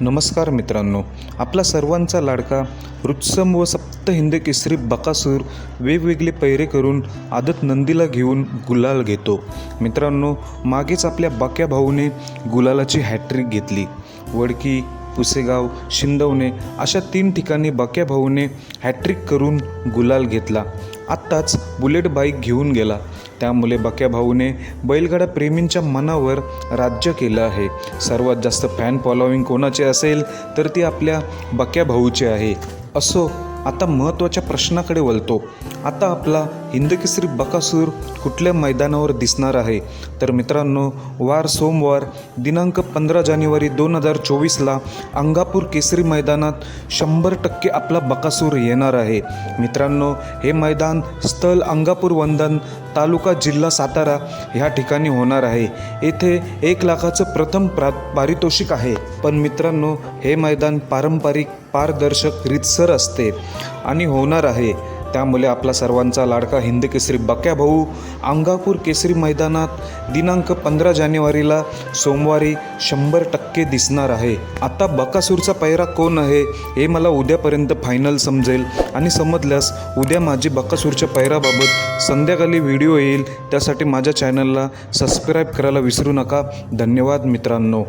नमस्कार मित्रांनो आपला सर्वांचा लाडका रुत्सम व सप्त हिंद केसरी बकासूर वेगवेगळे पैरे करून आदत नंदीला घेऊन गुलाल घेतो. मित्रांनो मागेच आपल्या बाक्या भाऊने गुलालाची हॅट्रिक घेतली. वडकी पुसेगाव शिंदवणे अशा तीन ठिकाणी बाक्या भाऊने हॅट्रिक करून गुलाल घेतला. आत्ताच बुलेट बाईक घेऊन गेला. त्यामुळे बक्या भाऊने बैलगाडा प्रेमींच्या मनावर राज्य केलं आहे. सर्वात जास्त फॅन फॉलोईंग कोणाचे असेल तर ती आपल्या बक्या भाऊची आहे. असो आता महत्त्वाच्या प्रश्नाकडे वळतो. आता आपला हिंदकेसरी बकासूर कुठल्या मैदानावर दिसणार आहे? तर मित्रांनो वार सोमवार दिनांक पंधरा जानेवारी दोन हजार चोवीसला अंगापूर केसरी मैदानात शंभर टक्के आपला बकासूर येणार आहे. मित्रांनो हे मैदान स्थल अंगापूर वंदन तालुका जिल्हा सातारा ह्या ठिकाणी होणार आहे. येथे एक लाखाचं प्रथम प्रा पारितोषिक आहे. पण मित्रांनो हे मैदान पारंपरिक पारदर्शक रितसर असते आणि होणार आहे. त्यामुळे आपला सर्वांचा लाडका हिंद केसरी बक्या भाऊ अंगापूर केसरी मैदानात दिनांक पंधरा जानेवारीला सोमवारी शंभर टक्के दिसणार आहे. आता बकासूरचा पैरा कोण आहे हे मला उद्यापर्यंत फायनल समजेल आणि समजल्यास उद्या माझी बकासूरच्या पैराबाबत संध्याकाळी व्हिडिओ येईल. त्यासाठी माझ्या चॅनलला सबस्क्राईब करायला विसरू नका. धन्यवाद मित्रांनो.